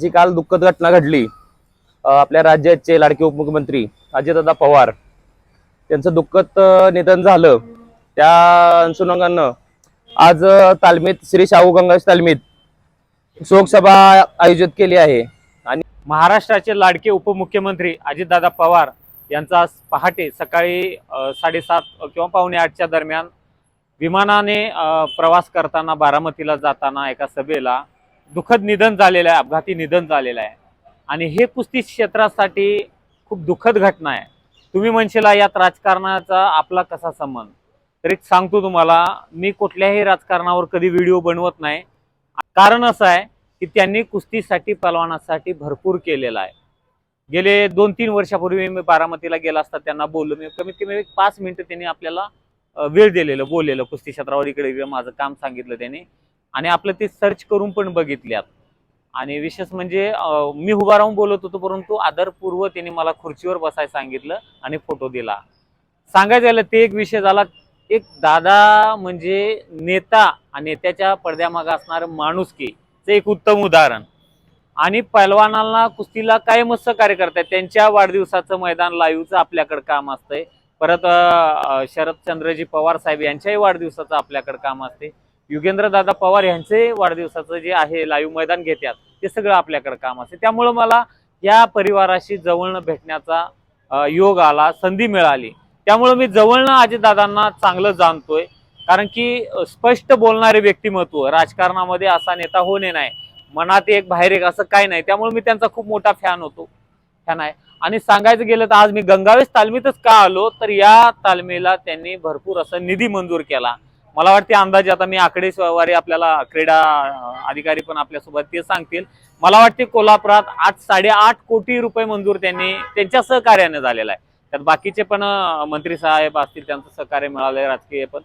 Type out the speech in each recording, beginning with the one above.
जी काल दुःखद घटना घडली आपल्या राज्याचे लाडके उपमुख्यमंत्री अजितदादा पवार त्यांचं दुःखद निधन झालं. त्या अनुषंगानं आज तालमीत श्री शाहू गंगाश तालमीत शोकसभा आयोजित केली आहे. आणि महाराष्ट्राचे लाडके उपमुख्यमंत्री अजितदादा पवार यांचा आज पहाटे सकाळी साडेसात किंवा पावणे आठच्या दरम्यान विमानाने प्रवास करताना बारामतीला जाताना एका सभेला दुःखद निधन झालेलं आहे अपघाती निधन झालेलं आहे. आणि हे कुस्ती क्षेत्रासाठी खूप दुःखद घटना आहे. तुम्ही म्हणशील यात राजकारणाचा आपला कसा संबंध? तरी सांगतो तुम्हाला मी कुठल्याही राजकारणावर कधी व्हिडिओ बनवत नाही. कारण असं आहे की त्यांनी कुस्तीसाठी पलवानासाठी भरपूर केलेला आहे. गेले दोन तीन वर्षापूर्वी मी बारामतीला गेला असता त्यांना बोललो. मी कमीत कमी एक पाच मिनिटं त्यांनी आपल्याला वेळ दिलेलं बोललेलं कुस्ती क्षेत्रावर इकडे माझं काम सांगितलं त्यांनी. आणि आपलं ते सर्च करून पण बघितल्यात. आणि विशेष म्हणजे मी उभा राहून बोलत होतो परंतु आदरपूर्व त्याने मला खुर्चीवर बसायला सांगितलं आणि फोटो दिला. सांगायचं झालं ते एक विषय झाला एक दादा म्हणजे नेता आणि नेत्याच्या पडद्यामागे असणारं ते एक उत्तम उदाहरण. आणि पैलवानांना कुस्तीला काय मस्त कार्य करतात त्यांच्या वाढदिवसाचं मैदान लाईव्हचं आपल्याकडं काम असतंय. परत शरदचंद्रजी पवार साहेब यांच्याही वाढदिवसाचं आपल्याकडं काम असते युगेंद्र दादा पवार यांचे वाढदिवसाचं जे आहे लाईव्ह मैदान घेतात ते सगळं आपल्याकडे काम असते. त्यामुळं मला या परिवाराशी जवळनं भेटण्याचा योग आला संधी मिळाली. त्यामुळं मी जवळनं अजितदादांना चांगलं जाणतोय. कारण की स्पष्ट बोलणारे व्यक्तिमत्व राजकारणामध्ये असा नेता होणे नाही. मनात एक बाहेर एक असं काही नाही. त्यामुळे मी त्यांचा खूप मोठा फॅन होतो. फॅन आहे. आणि सांगायचं गेलं तर आज मी गंगावेश तालमीतच का आलो तर या तालमीला त्यांनी भरपूर असं निधी मंजूर केला. मला वाटते अंदाजे आता मी आकडेवारी आपल्याला क्रीडा अधिकारी पण आपल्यासोबत ते सांगतील. मला वाटते कोल्हापुरात आज साडेआठ कोटी रुपये मंजूर त्यांनी त्यांच्या सहकार्याने झालेला आहे. त्यात बाकीचे पण मंत्री साहेब असतील त्यांचं सहकार्य मिळालंय राजकीय पण.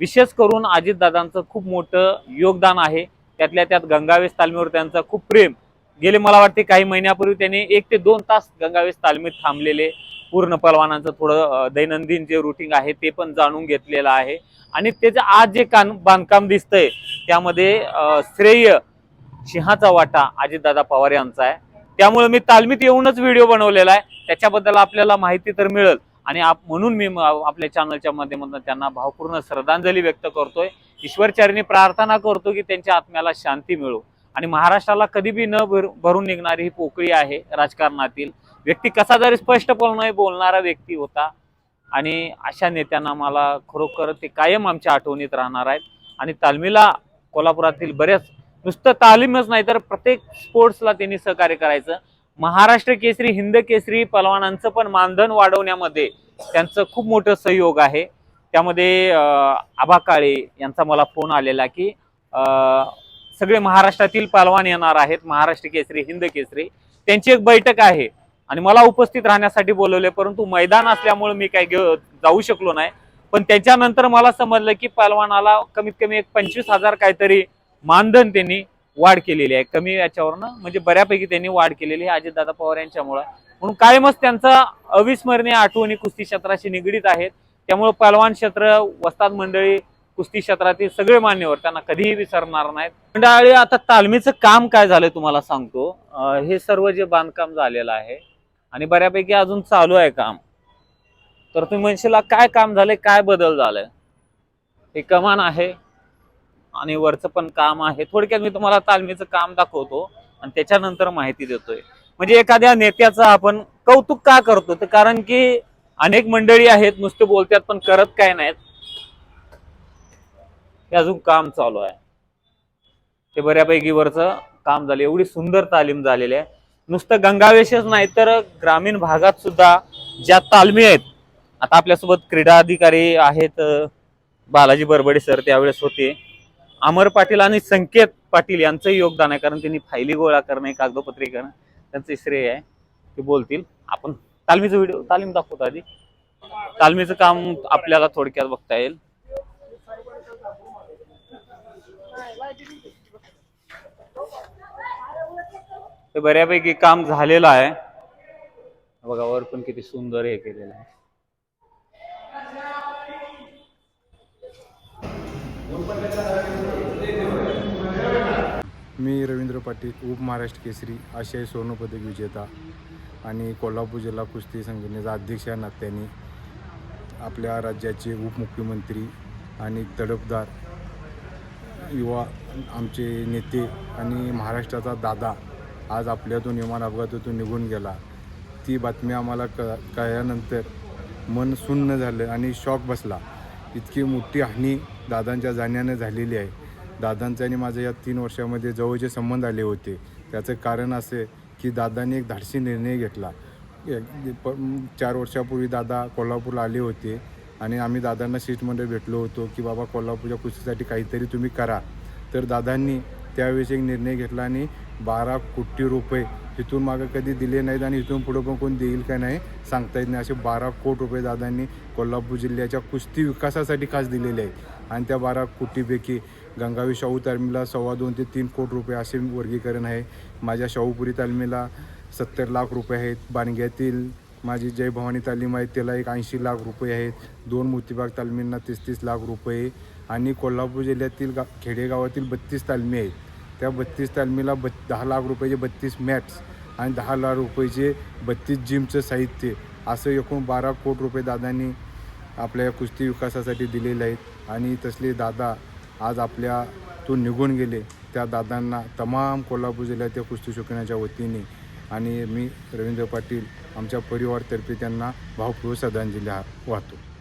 विशेष करून अजितदादांचं खूप मोठं योगदान आहे. त्यातल्या त्यात गंगावेश तालमीवर त्यांचं खूप प्रेम. गेले मला वाटते काही महिन्यापूर्वी त्यांनी एक ते दोन तास गंगावेश तालमीत थांबलेले. पूर्ण पलवानांचं थोडं दैनंदिन जे रुटीन आहे ते पण जाणून घेतलेलं आहे. आणि त्याचं आज जे कान बांधकाम दिसतंय त्यामध्ये श्रेय सिंहाचा वाटा अजितदादा पवार यांचा आहे. त्यामुळे मी तालमीत येऊनच व्हिडिओ बनवलेला आहे. त्याच्याबद्दल आपल्याला माहिती तर मिळेल. आणि आप म्हणून मी आपल्या चॅनलच्या माध्यमातून त्यांना भावपूर्ण श्रद्धांजली व्यक्त करतोय. ईश्वरचरणी प्रार्थना करतो की त्यांच्या आत्म्याला शांती मिळो. आणि महाराष्ट्राला कधीबी न भरून निघणारी ही पोकळी आहे राजकारणातील. व्यक्ती कसा जरी स्पष्टपणे बोलणारा व्यक्ती होता आणि अशा नेत्यांना मला खरोखर ते कायम आमच्या आठवणीत राहणार आहेत. आणि तालमीला कोल्हापुरातील बऱ्याच नुसतं तालीमच नाही तर प्रत्येक स्पोर्ट्सला त्यांनी सहकार्य करायचं. महाराष्ट्र केसरी हिंद केसरी पलवानांचं पण मानधन वाढवण्यामध्ये त्यांचं खूप मोठं सहयोग आहे. त्यामध्ये आभा काळे यांचा मला फोन आलेला की सगळे महाराष्ट्रातील पालवान येणार आहेत. महाराष्ट्र केसरी हिंद केसरी. त्यांची एक बैठक आहे. आणि मला उपस्थित राहण्यासाठी बोलवले परंतु मैदान असल्यामुळे मी काही जाऊ शकलो नाही. पण त्याच्यानंतर मला समजलं की पालवानाला कमीत कमी एक पंचवीस हजार काहीतरी मानधन त्यांनी वाढ केलेली आहे. कमी याच्यावरनं म्हणजे बऱ्यापैकी त्यांनी वाढ केलेली आहे अजितदादा पवार यांच्यामुळं. म्हणून कायमच त्यांचा अविस्मरणीय आठवणी कुस्ती क्षेत्राशी निगडीत आहेत. त्यामुळे पालवान क्षेत्र वस्ताद मंडळी कुस्ती क्षेत्रातील सगळे मान्यवर त्यांना कधीही विसरणार नाहीत. मंडळी आता तालमीचं काम काय झालंय तुम्हाला सांगतो. हे सर्व जे बांधकाम झालेलं आहे आणि बऱ्यापैकी अजून चालू आहे काम. तर तुम्ही म्हणशील काय काम झालंय? काय बदल झालाय? हे कमान आहे आणि वरचं पण काम आहे. थोडक्यात मी तुम्हाला तालमीचं काम दाखवतो आणि त्याच्यानंतर माहिती देतोय. म्हणजे एखाद्या नेत्याचं आपण कौतुक का करतो? तर कारण की अनेक मंडळी आहेत नुसते बोलतात पण करत काय नाहीत. हे अजून काम चालू आहे. ते बऱ्यापैकी वरचं काम झालं. एवढी सुंदर तालीम झालेली आहे. नुसतं गंगावेशच नाही तर ग्रामीण भागात सुद्धा ज्या तालमी आहेत आता आपल्यासोबत क्रीडा अधिकारी आहेत बालाजी बरबडे सर त्यावेळेस होते. अमर पाटील आणि संकेत पाटील यांचंही योगदान आहे कारण त्यांनी फायली गोळा करणे कागदपत्रे करणं त्यांचं श्रेय आहे. ते बोलतील. आपण तालमीचं व्हिडिओ तालीम दाखवतो आधी. तालमीचं काम आपल्याला थोडक्यात बघता येईल. ते बऱ्यापैकी काम झालेलं आहे. बघा वर पण किती सुंदर हे केलेलं आहे. मी रवींद्र पाटील उप महाराष्ट्र केसरी आशियाई सुवर्णपदक विजेता आणि कोल्हापूर जिल्हा कुस्ती संघटनेचा अध्यक्ष या नात्याने आपल्या राज्याचे उपमुख्यमंत्री आणि तडफदार युवा आमचे नेते आणि महाराष्ट्राचा दादा आज आपल्यातून विमान अपघातातून निघून गेला. ती बातमी आम्हाला क कळल्यानंतर मन सुन्न झालं आणि शॉक बसला. इतकी मोठी हानी दादांच्या जाण्यानं झालेली आहे. दादांचा आणि माझ्या या तीन वर्षामध्ये जवळचे संबंध आले होते. त्याचं कारण असे की दादांनी एक धाडसी निर्णय घेतला. प- चार वर्षापूर्वी दादा कोल्हापूरला आले होते आणि आम्ही दादांना शिष्टमंडळ भेटलो होतो की बाबा कोल्हापूरच्या कुस्तीसाठी काहीतरी तुम्ही करा. तर दादांनी त्यावेळेस एक निर्णय घेतला आणि बारा कोटी रुपये. इथून मागं कधी दिले नाहीत आणि इथून पुढं पण कोण देईल का नाही सांगता येत नाही. असे बारा कोटी रुपये दादांनी कोल्हापूर जिल्ह्याच्या कुस्ती विकासासाठी खास दिलेले आहेत. आणि त्या बारा कोटीपैकी गंगावी शाहू तालमीला सव्वा दोन ते तीन कोटी रुपये असे वर्गीकरण आहे. माझ्या शाहूपुरी तालमीला सत्तर लाख रुपये आहेत. बाणग्यातील माझी जय भवानी तालीम आहे त्याला एक ऐंशी लाख रुपये आहेत. दोन मोतीबाग तालमींना तीस तीस लाख रुपये. आणि कोल्हापूर जिल्ह्यातील गा खेडेगावातील बत्तीस तालमी आहेत. त्या बत्तीस तालमीला बत् दहा लाख रुपयाचे बत्तीस मॅट्स आणि दहा लाख रुपयाचे बत्तीस जिमचं साहित्य असं एकूण बारा कोट रुपये दादांनी आपल्या कुस्ती विकासासाठी दिलेले आहेत. आणि तसले दादा आज आपल्यातून निघून गेले. त्या दादांना तमाम कोल्हापूर जिल्ह्याच्या कुस्ती शिकवण्याच्या वतीने आणि मी रवींद्र पाटील आमच्या परिवारतर्फे त्यांना भावपूर्व श्रद्धांजली हा- वाहतो.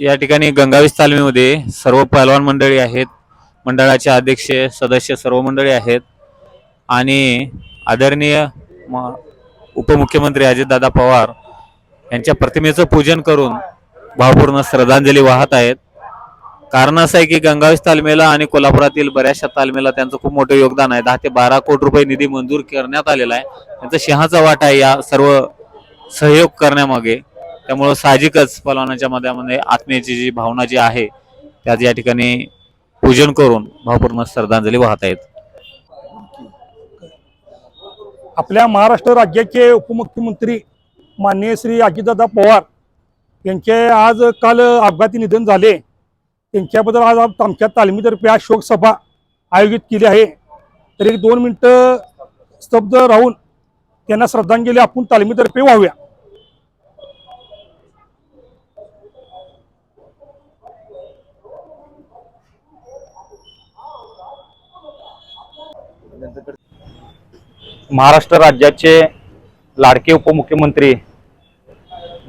या ठिकाणी गंगावीस तालमीमध्ये सर्व पहलवान मंडळी आहेत. मंडळाचे अध्यक्ष सदस्य सर्व मंडळी आहेत. आणि आदरणीय म- उपमुख्यमंत्री अजितदादा पवार यांच्या प्रतिमेचं पूजन करून भावपूर्ण श्रद्धांजली वाहत आहेत. कारण असं आहे की गंगावीस तालमेला आणि कोल्हापुरातील बऱ्याचशा तालमेला त्यांचं खूप मोठं योगदान आहे. दहा ते बारा कोटी रुपये निधी मंजूर करण्यात आलेला आहे. त्यांचा शहाचा वाटा आहे या सर्व सहयोग करण्यामागे. त्यामुळं साहजिकच पलवानाच्या मध्यामध्ये आत्मीयची जी भावना जी आहे त्यात या ठिकाणी पूजन करून भावपूर्ण श्रद्धांजली वाहत आहेत. आपल्या महाराष्ट्र राज्याचे उपमुख्यमंत्री माननीय श्री अजितदादा पवार यांचे आज काल अपघाती निधन झाले. त्यांच्याबद्दल आज आमच्या तालमीतर्फे आज शोकसभा आयोजित केली आहे. तर एक दोन मिनटं स्तब्ध राहून त्यांना श्रद्धांजली आपण तालमीतर्फे वाहूया. महाराष्ट्र राज्याचे लाडके उपमुख्यमंत्री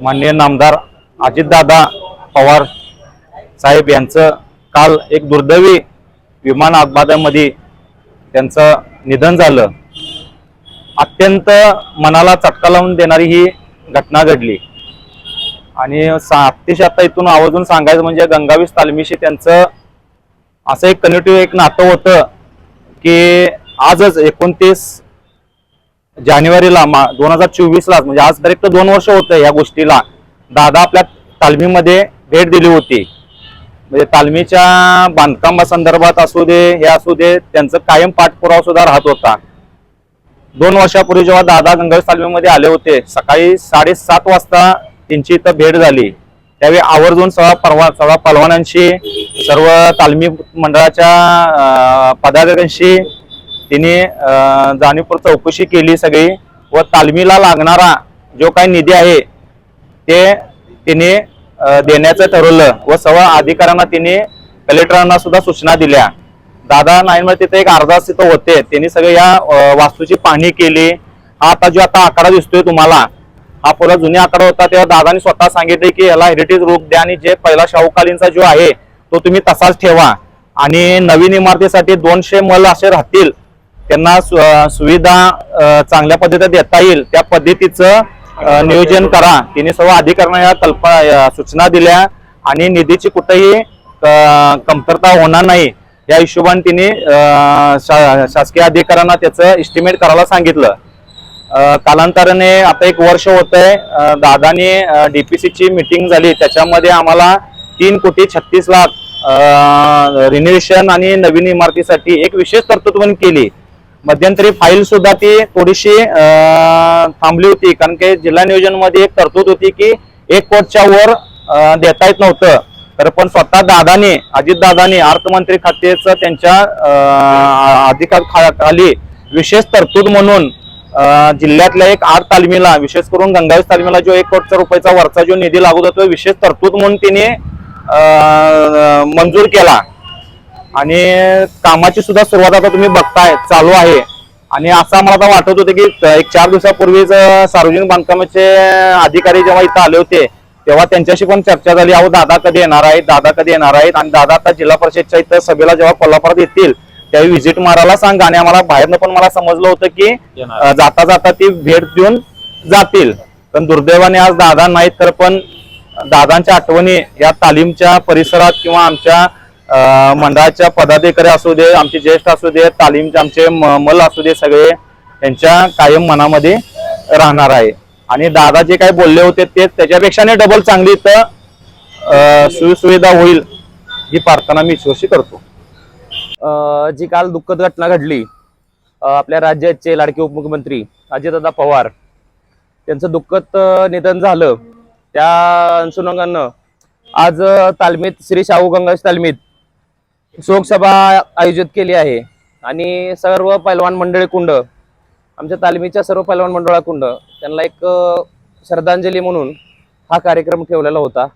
माननीय नामदार अजितदादा पवार साहेब यांचं काल एक दुर्दैवी विमान अपघातामध्ये त्यांचं निधन झालं. अत्यंत मनाला चटका लावून देणारी ही घटना घडली. आणि सा- अतिशय आता इथून आवर्जून सांगायचं म्हणजे गंगावीस तालमीशी त्यांचं असं एक कनेक्टिव्ह एक नातं होतं की आजच एकोणतीस जानेवारीला मा दोन हजार चोवीसलाच म्हणजे आज करेक्ट दोन वर्ष होतं या गोष्टीला. दादा आपल्या तालमीमध्ये भेट दिली होती. म्हणजे तालमीच्या बांधकामासंदर्भात असू दे हे असू दे त्यांचं कायम पाठपुरावा सुद्धा राहत होता. दोन वर्षापूर्वी जेव्हा दादा गंगावीस तालमीमध्ये आले होते सकाळी साडेसात वाजता त्यांची इथं भेट झाली. त्यावेळी आवर्जून सगळा परवा सगळ्या पलवानांशी सर्व तालमी मंडळाच्या अं, पदाधिकाऱ्यांशी तिने जाणीवपूर चौकशी केली सगळी व तालमीला लागणारा जो काही निधी आहे ते तिने देण्याचं ठरवलं व सर्व अधिकाऱ्यांना तिने कलेक्टरांना सुद्धा सूचना दिल्या. दादा नाही म्हणजे तिथे एक अर्धा तिथं होते. त्यांनी सगळे या वास्तूची पाहणी केली. हा आता जो आता आकडा दिसतोय तुम्हाला हा पुरा जुन्या आकडा होता. तेव्हा दादानी स्वतः सांगितले की याला हेरिटेज रूप द्या आणि जे पहिला शाहूकालीनचा जो आहे तो तुम्ही तसाच ठेवा. आणि नवीन इमारतीसाठी दोनशे मल असे राहतील. त्यांना सु- सुविधा चांगल्या पद्धतीने देता येईल. त्या पद्धतीचं नियोजन करा. तिने सर्व अधिकाऱ्यांना या कल्पना सूचना दिल्या आणि निधीची कुठेही कमतरता होणार नाही. या हिशोबाने तिने शा- शासकीय अधिकाऱ्यांना त्याचं इस्टिमेट करायला सांगितलं. कालांतराने आता एक वर्ष होत आहे दादाने डीपीसीची मीटिंग झाली. त्याच्यामध्ये आम्हाला तीन कोटी छत्तीस लाख रिनोव्हेशन आणि नवीन इमारतीसाठी एक विशेष तरतूद केली. मध्यंतरी फाईल सुद्धा ती थोडीशी थांबली होती. कारण की जिल्हा नियोजनमध्ये एक तरतूद होती की एक कोटच्या वर देता येत नव्हतं. तर पण स्वतः दादाने अजितदादाने अर्थमंत्री खात्याचं त्यांच्या अधिकाराखाली अधिकार विशेष तरतूद म्हणून जिल्ह्यातल्या एक आठ तालमीला विशेष करून गंगावीस तालमीला जो एक कोटचा रुपयाचा वरचा जो निधी लागू होतो विशेष तरतूद म्हणून तिने मंजूर केला. आणि कामाची सुद्धा सुरुवात आता तुम्ही बघताय चालू आहे. आणि असं आम्हाला आता वाटत होतं की एक चार दिवसापूर्वीच सार्वजनिक बांधकामाचे अधिकारी जेव्हा इथं आले होते तेव्हा त्यांच्याशी पण चर्चा झाली अहो दादा कधी येणार आहेत? दादा कधी येणार आहेत? आणि दादा आता जिल्हा परिषदच्या इथं सभेला जेव्हा कोल्हापुरात येतील त्यावेळी व्हिजिट मारायला सांगा. आणि आम्हाला बाहेरनं पण मला समजलं होतं की जाता जाता ती भेट देऊन जातील. पण दुर्दैवाने आज दादा नाहीत तर पण दादांच्या आठवणी या तालीमच्या परिसरात किंवा आमच्या मंडळाच्या पदाधिकारी असू दे आमचे ज्येष्ठ असू दे तालीमचे आमचे म- मल असू दे सगळे यांच्या कायम मनामध्ये राहणार आहे. आणि दादा जे काही बोलले होते ते त्याच्यापेक्षा डबल चांगली तर सुविधा होईल ही प्रार्थना मी ईश्वरशी करतो. जी काल दुःखद घटना घडली आपल्या राज्याचे लाडके उपमुख्यमंत्री अजितदादा पवार त्यांचं दुःखद निधन झालं. त्या अनुषंगानं आज तालमीत श्री शाहू गंगाश तालमीत शोकसभा आयोजित केली आहे. आणि सर्व पैलवान मंडळी कुंड आमच्या तालमीच्या सर्व पैलवान मंडळा कुंड त्यांना एक श्रद्धांजली म्हणून हा कार्यक्रम ठेवलेला होता.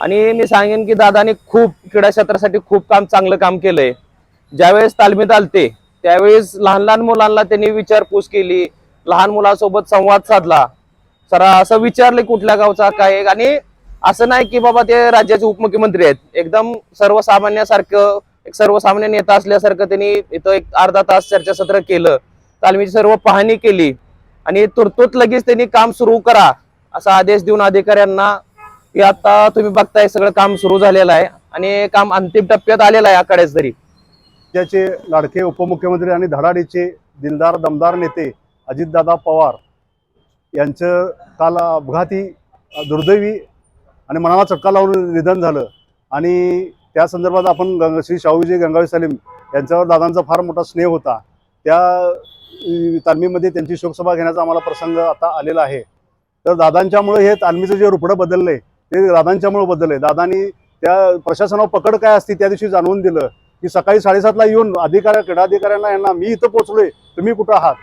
आणि मी सांगेन की दादाने खूप क्रीडा क्षेत्रासाठी खूप काम चांगलं काम केलंय. ज्यावेळेस तालमीत आलते त्यावेळेस लहान लहान मुलांना त्यांनी विचारपूस केली. लहान मुलांसोबत संवाद साधला. सर असं विचारले कुठल्या गावचा काय आणि असं नाही की बाबा ते राज्याचे उपमुख्यमंत्री आहेत. एकदम सर्वसामान्यासारखं एक सर्वसामान्य नेता असल्यासारखं त्यांनी इथं एक अर्धा तास चर्चासत्र केलं. तालमीची सर्व पाहणी केली. आणि तुर्तूत लगेच त्यांनी काम सुरू करा असा आदेश देऊन अधिकाऱ्यांना की आता तुम्ही बघताय सगळं काम सुरू झालेलं आहे आणि काम अंतिम टप्प्यात आलेलं आहे आकड्याच तरी. राज्याचे लाडके उपमुख्यमंत्री आणि धडाडीचे दिलदार दमदार नेते अजितदादा पवार यांचं काल अपघाती दुर्दैवी आणि मनाला चटका लावून निधन झालं. आणि त्या संदर्भात आपण गंग श्री शाहूजी गंगावी सलीम यांच्यावर दादांचा फार मोठा स्नेह होता. त्या तालमीमध्ये त्यांची शोकसभा घेण्याचा आम्हाला प्रसंग आता आलेला आहे. तर दादांच्यामुळे हे तालमीचं जे रुपडं बदललंय ते दादांच्यामुळे बदललंय. दादांनी त्या प्रशासनावर पकड काय असती त्या दिवशी जाणवून दिलं की सकाळी साडेसातला येऊन अधिकाऱ्या क्रीडाधिकाऱ्यांना यांना मी इथं पोचलोय तुम्ही कुठं आहात?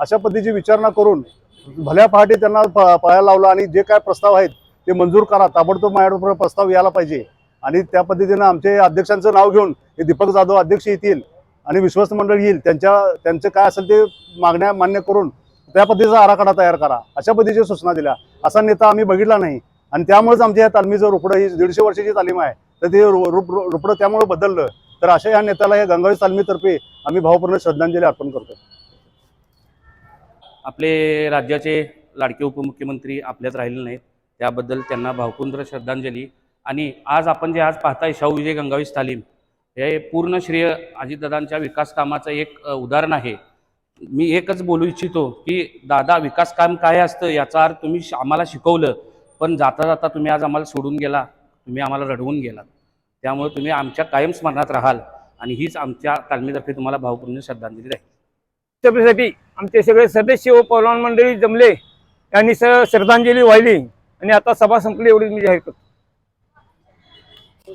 अशा पद्धतीची विचारणा करून भल्या पहाटे त्यांना प- पळायला लावलं आणि जे काय प्रस्ताव आहेत ते मंजूर करा ताबडतोब माझ्याकडे प्रस्ताव यायला पाहिजे. आणि त्या पद्धतीनं आमचे अध्यक्षांचं नाव घेऊन हे दीपक जाधव अध्यक्ष येतील आणि विश्वस्त मंडळ येईल त्यांच्या त्यांचं काय असेल ते मागण्या मान्य करून त्या पद्धतीचा आराखडा तयार करा. अशा पद्धतीच्या सूचना दिल्या. असा नेता आम्ही बघितला नाही. आणि त्यामुळेच आमच्या या तालमीचं रुपडं ही दीडशे वर्षाची तालीम आहे. तर ते रो- रुपडं त्यामुळे बदललं. तर अशा या नेत्याला या गंगावी तालमीतर्फे आम्ही भावपूर्ण श्रद्धांजली अर्पण करतो आपले राज्याचे लाडके उपमुख्यमंत्री आपल्यात राहिले नाहीत. त्याबद्दल त्यांना भावकुंद्र श्रद्धांजली. आणि आज आपण जे आज पाहताय शाहू विजय गंगावीस तालीम हे पूर्ण श्रेय अजितदादांच्या विकास कामाचं एक उदाहरण आहे. मी एकच बोलू इच्छितो की दादा विकास काम काय असतं? याचा अर्थ तुम्ही श- आम्हाला शिकवलं पण जाता जाता तुम्ही आज आम्हाला सोडून गेला तुम्ही आम्हाला रडवून गेलात. त्यामुळे तुम्ही आमच्या कायम स्मरणात राहाल आणि हीच आमच्या तालमीतर्फे तुम्हाला भावपूर्ण श्रद्धांजली राहील. सभेसाठी आमचे सगळे सदस्य व पहलवान मंडळी जमले. त्यांनी स श्रद्धांजली वाहिली. आणि आता सभा संपली एवढी मी जाहीर करतो.